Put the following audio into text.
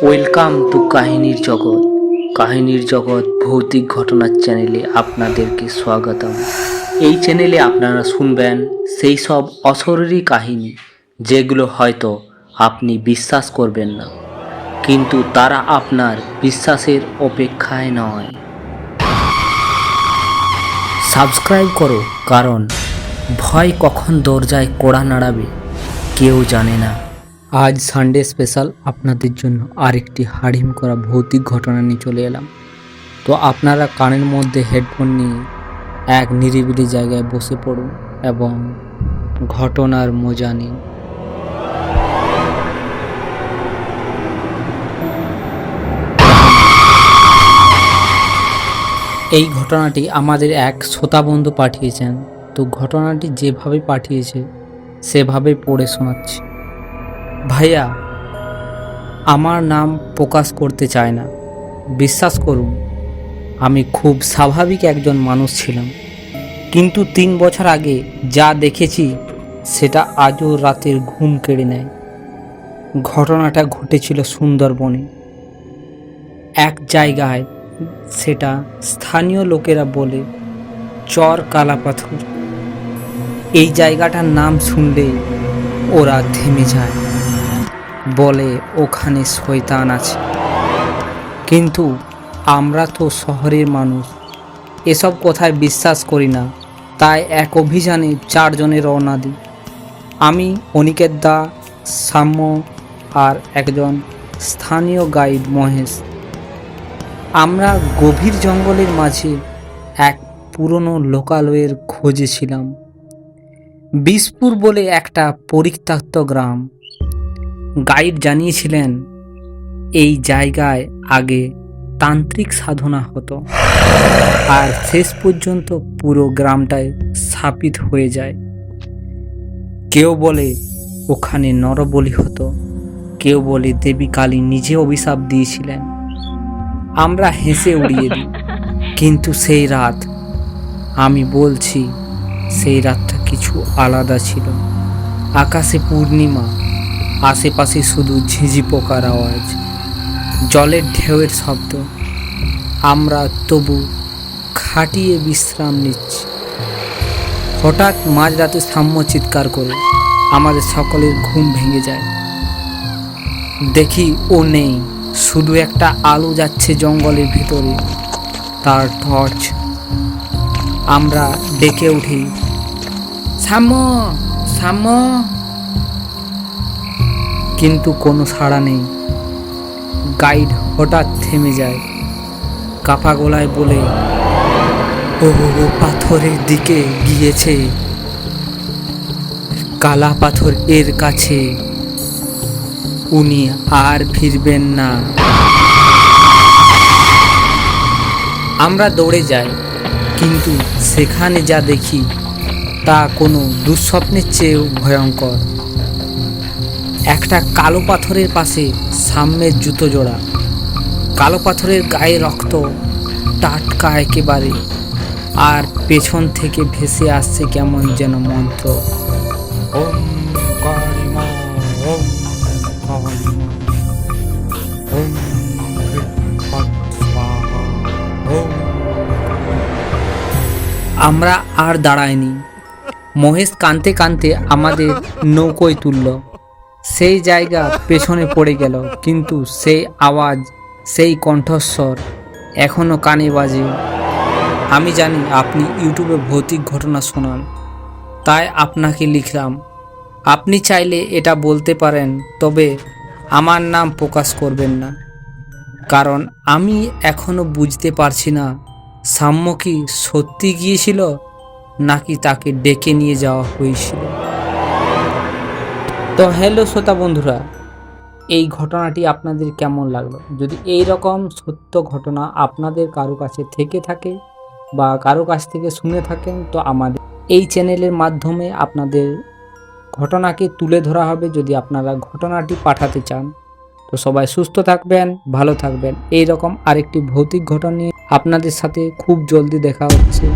Welcome to কাহিনীর জগৎ কাহিনীর জগৎ ভৌতিক ঘটনার চ্যানেলে আপনাদেরকে স্বাগতম এই চ্যানেলে আপনারা শুনবেন সেই সব অশরীরী কাহিনী যেগুলো হয়তো আপনি বিশ্বাস করবেন না কিন্তু তারা আপনার বিশ্বাসের অপেক্ষায় নয় সাবস্ক্রাইব করো কারণ ভয় কখন দরজায় কোড়া নাড়াবে কেউ জানে না আজ সানডে স্পেশাল আপনাদের জন্য আরেকটি হাড়িম করা ভৌতিক ঘটনা নিয়ে চলে এলাম। তো আপনারা কানের মধ্যে হেডফোন নিয়ে এক নিরিবিলি জায়গায় বসে পড়ুন এবং ঘটনার মজা নিন। এই ঘটনাটি আমাদের এক শ্রোতা বন্ধু পাঠিয়েছেন। তো ঘটনাটি যেভাবে পাঠিয়েছে, সেভাবে পড়ে শোনাচ্ছি। ভাইয়া, আমার নাম প্রকাশ করতে চায় না। বিশ্বাস করুন, আমি খুব স্বাভাবিক একজন মানুষ ছিলাম। কিন্তু তিন বছর আগে যা দেখেছি, সেটা আজও রাতের ঘুম কেড়ে নেয়। ঘটনাটা ঘটেছিল সুন্দরবনে। এক জায়গায় সেটা স্থানীয় লোকেরা বলে, চর কালাপাথর। এই জায়গাটার নাম শুনলেই ওরা থেমে যায়। বলে, ওখানে শয়তান আছে। কিন্তু আমরা তো শহরের মানুষ। এসব কথায় বিশ্বাস করি না। তাই এক অভিযানে চারজনে রওনা দিই। আমি, অনিকেত দা, সাম্য আর একজন স্থানীয় গাইড মহেশ। আমরা গভীর জঙ্গলের মাঝে এক পুরনো লোকালয়ের খোঁজে ছিলাম। বিষপুর বলে একটা পরিত্যক্ত গ্রাম। গাইড জানিয়েছিলেন, এই জায়গায় আগে তান্ত্রিক সাধনা হতো আর শেষ পর্যন্ত পুরো গ্রামটায় স্থাপিত হয়ে যায়। কেউ বলে ওখানে নরবলি হতো, কেউ বলে দেবী কালী নিজে অভিশাপ দিয়েছিলেন। আমরা হেসে উড়িয়ে দিই, কিন্তু সেই রাত আমি বলছি, সেই রাতটা কিছু আলাদা ছিল। আকাশে পূর্ণিমা আশেপাশে শুধু ঝিঝি পোকার আওয়াজ, জলের ঢেউয়ের শব্দ। আমরা তবু খাটিয়ে বিশ্রাম নিচ্ছি। হঠাৎ মাঝরাতে সাম্য চিৎকার করে আমাদের সকলের ঘুম ভেঙে যায়। দেখি ও নেই, শুধু একটা আলো যাচ্ছে জঙ্গলের ভিতরে, তার টর্চ। আমরা ডেকে উঠি, সাম্য সাম্য। কিন্তু কোনো সাড়া নেই। গাইড হঠাৎ থেমে যায়। কাপা গলায় বলে ও পাথরের দিকে গিয়েছে। কালা পাথর এর কাছে। উনি আর ফিরবেন না। আমরা দৌড়ে যাই, কিন্তু সেখানে যা দেখি তা কোনো দুঃস্বপ্নের চেয়েও ভয়ঙ্কর। একটা কালো পাথরের পাশে সামনের জুতো জোড়া। কালো পাথরের গায়ে রক্ত টাটকা একেবারে আর পেছন থেকে ভেসে আসছে কেমন যেন মন্ত্র। ওম কালিমা ওম কালিমা ওম হৃৎপাত স্বাহা, ওম। আমরা আর দাঁড়াইনি। মহেশ কানতে কানতে আমাদের নৌকোয় তুলল। সেই জায়গা পেছনে পড়ে গেল, কিন্তু সেই আওয়াজ, সেই কণ্ঠস্বর এখনও কানে বাজে। আমি জানি আপনি ইউটিউবে ভৌতিক ঘটনা শোনান, তাই আপনাকে লিখলাম। আপনি চাইলে এটা বলতে পারেন, তবে আমার নাম প্রকাশ করবেন না। কারণ আমি এখনও বুঝতে পারছি না, সাম্য কি সত্যি গিয়েছিল, নাকি তাকে ডেকে নিয়ে যাওয়া হয়েছিল। তো হ্যালো শ্রোতা বন্ধুরা, এই ঘটনাটি আপনাদের কেমন লাগল? যদি এই রকম সত্য ঘটনা আপনাদের কারও কাছে থেকে থাকে বা কারও কাছ থেকে শুনে থাকেন, তো আমাদের এই চ্যানেলের মাধ্যমে আপনাদের ঘটনাকে তুলে ধরা হবে যদি আপনারা ঘটনাটি পাঠাতে চান। তো সবাই সুস্থ থাকবেন, ভালো থাকবেন। এই রকম আরেকটি ভৌতিক ঘটনা নিয়ে আপনাদের সাথে খুব জলদি দেখা হচ্ছে।